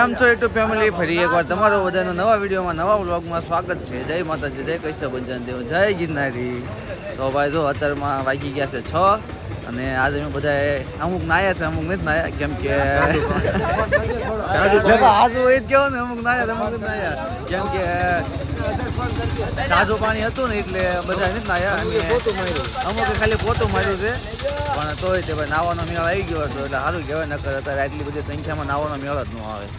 કેમ છો YouTube family ફરી એકવાર તમારો બધાનો નવા વિડીયોમાં નવા વ્લોગમાં સ્વાગત છે. જય માતાજી જય કૃષ્ણ ભંજન દેવ જય ગિરનારી. તો ભાઈ જો અત્યારમાં વાગી ગયા છે છ અને આજે અમે બધા અમુક નાયા છે અમુક નથી નાયા. કેમ કે આજુ એ જ કહેવો ને અમુક નાયા અમુક નાયા. કેમ કે તાજું પાણી હતું ને એટલે બધા નથી નાયા અમુકે ખાલી પોતું માર્યું છે. પણ તોય તે ભાઈ નાવાનો મેળ આવી ગયો હતો એટલે સારું કહેવાય નકર અત્યારે આટલી બધી સંખ્યામાં નાવાનો મેળ જ ન આવે.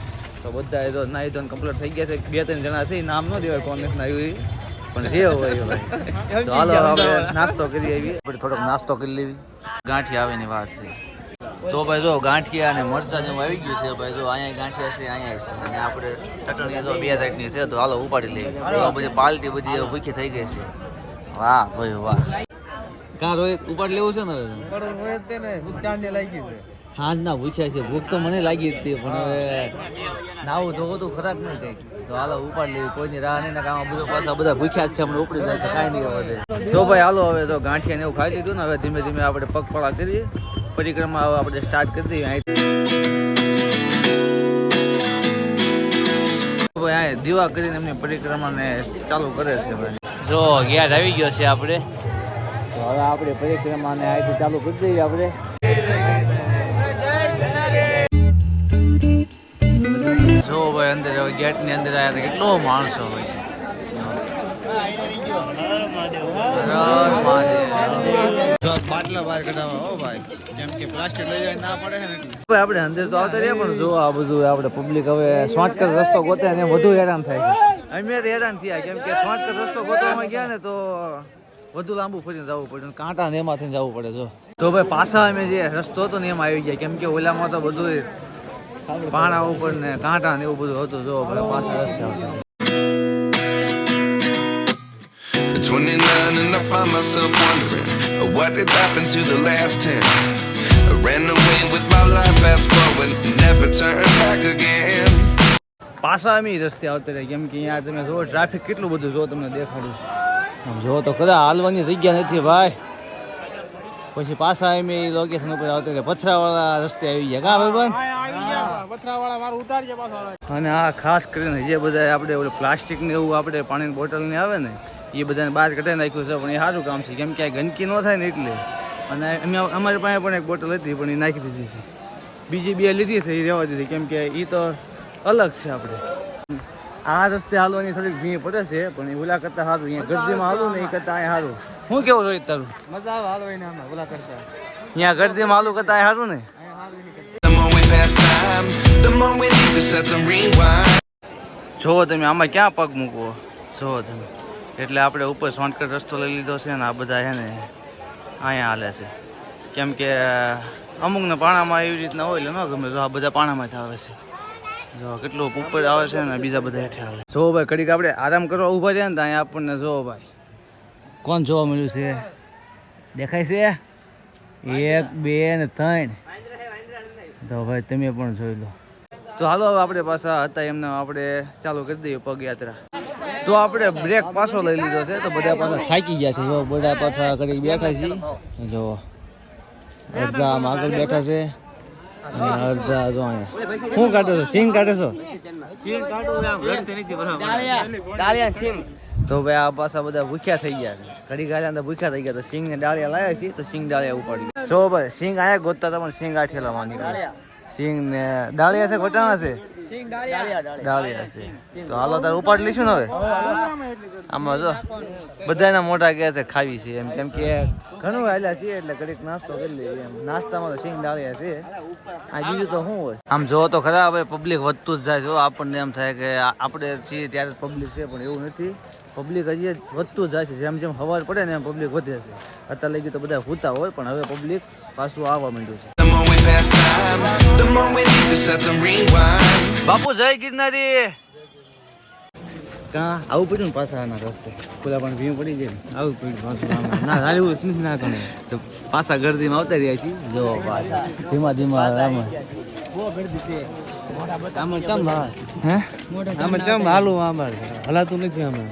તો બધા એ તો નાહી ધોઈને કમ્પ્લીટ થઈ ગયા છે. બે ત્રણ જણા છે નામ ન દેવાય કોણ આવી પણ જે હોય ભાઈ તો હાલો આપણે નાસ્તો કરી આવી આપણે થોડોક નાસ્તો કરી લેવી. ગાંઠી આવેની વાત છે. તો ભાઈ જો ગાંઠિયા અને મરચા જેવું આવી ગયું છે ભાઈ જો અહીંયા ગાંઠિયા છે અહીંયા છે. અને આપણે ચટણી જો બે સાઈડની છે તો હાલો ઉપાડી લઈએ. પછી પાલટી બધી ભૂખી થઈ ગઈ છે. વાહ ભાઈ વાહ. કાં રોહિત ઉપાડ લેવું છે ને હવે? હાજ ના ભૂખ્યા છે. ભૂખ તો મને લાગી હતી પણ હવે નાવું ધોવું તો ખરાક નહીં કઈ તો હાલો ઉપાડ લેવી. કોઈની રાહ નહીં કામ બધું પાછા બધા ભૂખ્યા જ છે હમણાં ઉપડી જાય છે કાંઈ નહીં વધે તો ભાઈ હાલો હવે તો ગાંઠિયા ને એવું ખાઈ લીધું ને હવે ધીમે ધીમે આપણે પગપાળા કરીએ. પરિક્રમા હવે આપણે સ્ટાર્ટ કરી દઈએ. ભાઈ દીવા કરીને એમની પરિક્રમાને ચાલુ કરે છે ભાઈ. જો ગેટ આવી ગયો છે આપણે. તો હવે આપણે પરિક્રમાને અહીંથી ચાલુ કરી દઈએ આપણે. હવે ગેટની અંદર આવ્યા હતા કેટલો માણસો હોય. બાટલા બહાર કઢાવવા હો ભાઈ. જેમ કે પ્લાસ્ટિક લઈ જાય ના પડે ને ભાઈ આપણે અંદર તો આવતા રહ્યા પણ જો આ બધું આપણે પબ્લિક હવે શોર્ટકટ રસ્તો ગોતે ને વધુ હેરાન થાય છે. અમે તો હેરાન થયા કેમ કે શોર્ટકટ રસ્તો ગોતવામાં ગયા ને તો વધુ લાંબુ ફરીને જવું પડે કાંટા ને એમાંથી જવું પડે જો. તો ભાઈ પાછા અમે જે રસ્તો હતો ને એમાં આવી ગયા કેમ કે ઓલામાં તો બધું પાણા ઉપર ને કાંટા ને એવું બધું હતું જો ભાઈ પાછા રસ્તે આવતા At 29 and I find myself wondering uh, what did happen to the last 10. I ran away with my life, fast forward, never turn back again. પાછા અમે રસ્તે આવતા રહ્યા કેમ કે અહીંયા તમે જો ટ્રાફિક કેટલું બધું જો તમને દેખાડું જો તો ખરા હાલવાની જગ્યા નથી ભાઈ પછી પાછા અમે લોકેશન ઉપર આવતા કે પથરાવાળા રસ્તે આવી ગયા. કા ભાઈ અને આ ખાસ કરીને જે બધા આપણે ઓલું પ્લાસ્ટિક ને એવું આપણે પાણીની બોટલ ને આવે ને એ બધાને બહાર કઢાઈ નાખ્યું છે પણ એ સારું કામ છે. કેમ કે આ ગંદકી ન થાય ને એટલે. અને અમે અમારી પાસે પણ એક બોટલ હતી પણ એ નાખી દીધી છે. બીજી બે લીધી છે એ રહેવા દીધી. કેમ કે એ તો અલગ છે આપણે. આ રસ્તે હાલવાની થોડીક ભીડ પડે છે પણ એ ઓલા કરતા સારું અહીંયા ગરદીમાં હાલું ને એ કરતા અહીંયા સારું શું કેવું રોહિત તારું? મજા આવે હાલો ને આમાં ઓલા કરતા. અહીંયા ગરદીમાં હાલું કરતા અહીંયા સારું ને? જોવો તમે આમાં ક્યાં પગ મૂકવો? જોવો તમે. એટલે આપણે ઉપર શોર્ટકટ રસ્તો લઈ લીધો છે ને આ બધા છે ને અહીંયા હાલે છે. કેમ કે અમુકને પાણામાં એવી રીતના હોય એટલે ન ગમે તો આ બધા પાણામાં જ આવે છે. જો, કેટલું ઉપર આવે છે ને, બીજા બધા હેઠે આવે. જો ભાઈ, ઘડીક આપણે આરામ કરવા ઊભા રહ્યા ને ત્યાં આપણને જો ભાઈ, કોણ જોવા મળ્યું છે? દેખાય છે? એક, બે ને ત્રણ. તો ભાઈ, તમે પણ જોઈ લો. તો હાલો, હવે આપણે પાછા હતા એમને આપણે ચાલુ કરી દઈએ પગયાત્રા. તો આપણે બ્રેક પાછો લઈ લીધો છે, તો બધા પાછા થાકી ગયા છે. જો, બધા પાછા કરી બેઠા છીએ. જો બધા આગળ બેઠા છે. શું કાઢો છો? સિંગ કાઢો છો? તો ભાઈ આ પાછા બધા ભૂખ્યા થઈ ગયા ઘડી ગાળ્યા અંદર ભૂખ્યા થઈ ગયા તો સિંગ ને ડાળિયા લાવ્યા છીએ તો સિંગ ડાળિયા ઉપાડી જો ભાઈ, સિંગ આયા ગોતતા પણ સિંગ આઠેલા ઠેલામાં નીકળ્યા. સિંગ ને ડાળિયા છે ગોટાણા છે? ડાળિયા છે તો હાલો તારે ઉપાડી લઈશું ને હવે? આમાં જો બધાના મોટા ગયા છે ખાવી છે એમ. કેમ કે ઘણું હાલ્યા છીએ એટલે ઘડીક નાસ્તો કરી લઈએ એમ. નાસ્તામાં તો સિંગ ડાળિયા છે. આ બીજું તો શું હોય? આમ જો તો ખરા હવે પબ્લિક વધતું જ જાય. જો આપણને એમ થાય કે આપડે આપણે છીએ ત્યારે પબ્લિક છે પણ એવું નથી. પબ્લિક હજી વધતું જ જાય છે. જેમ જેમ હવાર પડે ને એમ પબ્લિક વધે છે. અત્યારે લગી તો બધા હોતા હોય પણ હવે પબ્લિક પાછું આવવા માંડ્યું છે. Time, the more we need to set them rewind. બાપુ જય ગિરનારી. કાં આવું પડ્યું ને પાછા આના રસ્તે. પેલા પણ ભીમ પડી જાય ને. આવું પડ્યું પાછું આમાં. ના હાલવું જ નથી ના ગમે તો પાછા ગરદીમાં આવતા રહ્યા છીએ. જો પાછા. ધીમા ધીમા આમાં કેમ ચમ હે? આમાં કેમ હાલું આમાં? હલાતું નથી આમાં.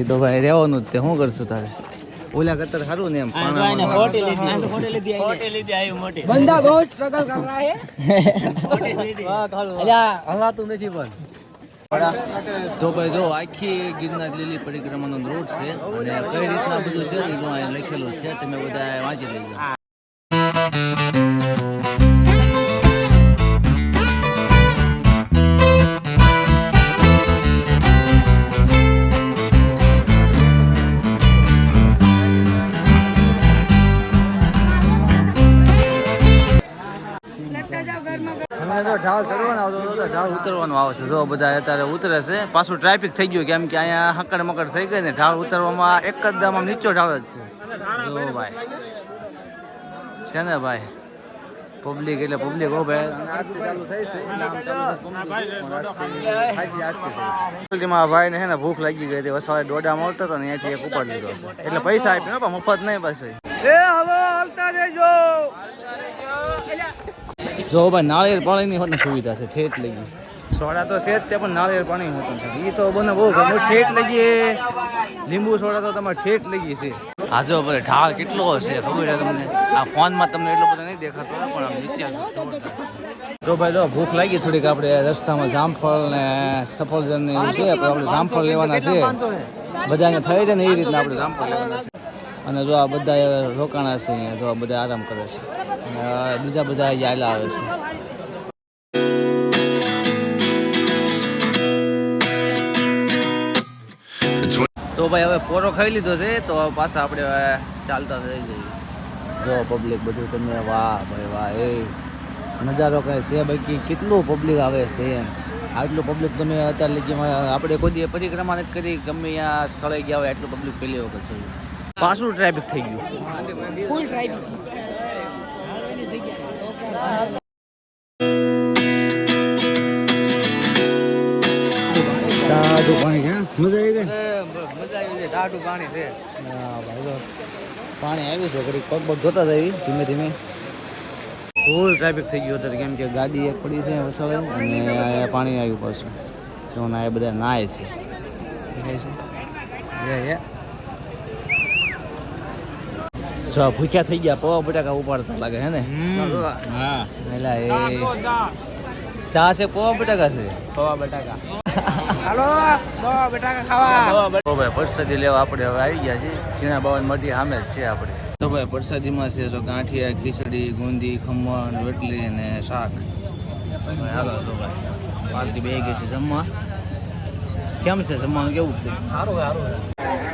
એ તો ભાઈ રહેવાનું જ તે. શું કરશું તારે? ઓલા કતર સારું ને એમ બંદા બહુ સ્ટ્રગલ કર રહા હે અલ્યા હલાતું નથી પણ. તો ભાઈ જો આખી ગિરનાર લીલી પરિક્રમાનો રૂટ છે અને કઈ રીતના બધું છે ને જો લખેલું છે તમે બધા વાંચી લેજો. આવે છે જો બધા અત્યારે ઉતરે છે પાછું ટ્રાફિક થઈ ગયું કેમ કે અહીંયા હકડ મકડ થઈ ગઈ ને ઢાળ ઉતરવામાં એક જ દમ આમ નીચો ઢાળ જ છે. જો ભાઈ. છે ને ભાઈ? પબ્લિક એટલે પબ્લિક હો ભાઈ. આ ભાઈને હે ને ભૂખ લાગી ગઈ હતી. વસવારે દોડામાં આવતા હતા ને અહીંયાથી એક ઉપાડી લીધો છે એટલે પૈસા આપ્યા ને પણ મફત નહીં પાછું. એ હલો હાલતા રહેજો. જો ભાઈ નાળિયેર પાણીની હોત ને સુવિધા છે ઠેઠ લઈ ગઈ સોડા તો છે જ તે પણ નાળિયેર પાણી હોતું છે એ તો બને બહુ ગમે ઠેઠ લઈ ગઈ લીંબુ સોડા તો તમારે ઠેઠ લઈ ગઈ છે. હા જો ભાઈ ઢાળ કેટલો છે ખબર છે તમને? આ ફોનમાં તમને એટલો બધો નહીં દેખાતો પણ આમ નીચે જો ભાઈ જો ભૂખ લાગી થોડીક આપણે રસ્તામાં જામફળ ને સફરજન ને એવું છે આપણે જામફળ લેવાના છે. બધાને થઈ જાય ને એ રીતના આપણે જામફળ લેવાના છે. અને જો આ બધા રોકાણા છે અહીંયા જો આ બધા આરામ કરે છે. બીજા બધા યાલા આવે છે. તો ભાઈ હવે પોરો ખાઈ લીધો છે તો પાછા આપણે ચાલતા થઈ જઈએ. જો પબ્લિક બધું તમે વાહ ભાઈ વાહ એ નજારો કહે છે બાકી? કેટલું પબ્લિક આવે છે એમ? આટલું પબ્લિક તમે અત્યારે લગીમાં આપણે કોઈ પરિક્રમા નથી કરી ગમે ત્યાં સ્થળે ગયા હોય આટલું પબ્લિક પહેલી વખત જોયું પાછું ટ્રાફિક થઈ ગયું. ફૂલ ટાઢું પાણી છે મજા આવી ગઈ મજા આવી જાય ટાટું પાણી છે. પાણી આવ્યું છે ઘડીક પગ પગ જોતા જઈએ ધીમે ધીમે. ફૂલ ટ્રાફિક થઈ ગયું હતું કેમ કે ગાડી એક પડી છે વસાવે અને પાણી આવ્યું પાછું. તો ના એ બધા નાય છે. દેખાય છે? યે, યે. જો ભૂખ્યા થઈ ગયા પવા બટાકા ઉપાડતા લાગે હે ને? હા એલા એ. ચા છે પવા બટાકા છે? પવા બટાકા. હાલો પવા બટાકા ખાવા. તો ભાઈ પરસાદી લેવા આપણે હવે આવી ગયા છીએ. ઝીણા બાવન મઢી સામે જ છે આપણે. તો ભાઈ પરસાદીમાં છે તો ગાંઠિયા ખીચડી ગુંદી ખમણ રોટલી અને શાક. હાલો તો ભાઈ. પાલકી બે ગઈ છે જમવા. કેમ છે જમવાનું કેવું છે? સારું સારું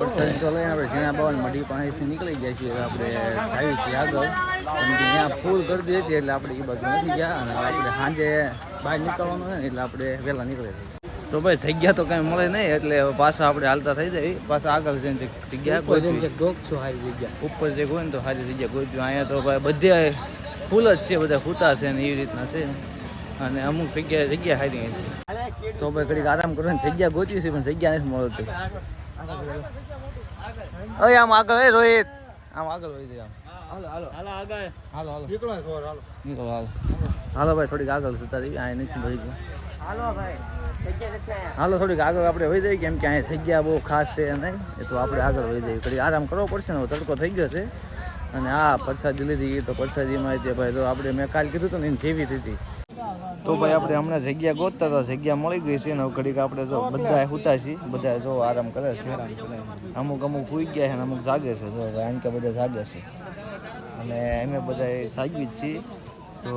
પરસાદી તો લઈને આપણે ઝીણા બાવન મઢી પાણીથી નીકળી જાય છીએ આપણે જાય છીએ આગળ. કેમ કે ત્યાં ફૂલ ગરદી હતી એટલે આપણે એ બાજુ નથી ગયા અને આપણે સાંજે બહાર નીકળવાનું છે ને એટલે આપણે વહેલા નીકળે તો ભાઈ જગ્યા તો કાંઈ મળે નહીં એટલે પાછા આપણે હાલતા થઈ જાય. પાછા આગળ જઈને જગ્યા છો હારી જગ્યા. ઉપર જે હોય ને તો સારી જગ્યા ગોતવી અહીંયા તો ભાઈ બધે ફૂલ જ છે બધા ફૂતા છે ને એવી રીતના છે. અને અમુક જગ્યાએ જગ્યા સારી છે. તો ભાઈ ઘડીક આરામ કરવાની જગ્યા ગોતી છે પણ જગ્યા નથી મળતી. ઓય આમ આગળ એ રોહિત. આમ આગળ હોય છે આમ. હાલો હાલો. હાલો આગળ. હાલો હાલો. નીકળો ખબર હાલો. નીકળો હાલો. હાલો ભાઈ થોડીક આગળ જતા રહી આ નથી ભરી ગયું હાલો ભાઈ જગ્યા હાલો થોડીક આગળ આપણે વહી જઈએ કેમ કે અહીંયા જગ્યા બહુ ખાસ છે નહીં એ તો આપણે આગળ વહી જઈએ. ઘડી આરામ કરવો પડશે ને હવે તડકો થઈ ગયો છે. અને આ પ્રસાદી લીધી તો પ્રસાદીમાં તે ભાઈ. તો આપણે મેં કાલ કીધું હતું ને એની જેવી હતી. તો ભાઈ આપણે હમણાં જગ્યા ગોતતા હતા, જગ્યા મળી ગઈ છે ને ઘડીક આપણે જો બધા હુતા છીએ બધા જો આરામ કરે છે. અમુક અમુક સુઈ ગયા છે ને અમુક જાગે છે, જો ભાઈ કે બધા જાગે છે. અને અમે બધા જાગવી જ છીએ. તો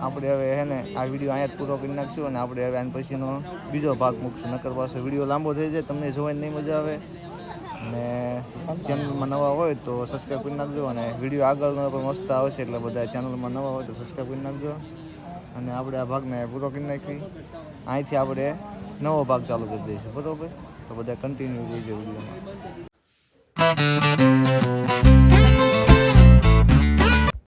આપણે હવે હે ને આ વીડિયો અહીંયા પૂરો કરી નાખશું અને આપણે હવે આના પછીનો બીજો ભાગ મૂકશું. નકર પાછો વીડિયો લાંબો થઈ જાય, તમને જોવાની નહીં મજા આવે. અને ચેનલમાં નવા હોય તો સબસ્ક્રાઈબ કરી નાખજો અને વીડિયો આગળનો પણ મસ્ત આવશે એટલે બધા ચેનલમાં નવા હોય તો સબસ્ક્રાઈબ કરી નાખજો. અને આપણે આ ભાગને પૂરો કરી નાખી. અહીંથી આપણે નવો ભાગ ચાલુ કરી દઈશું. બરાબર? તો બધા કન્ટિન્યુ જોઈજો વિડીયોમાં.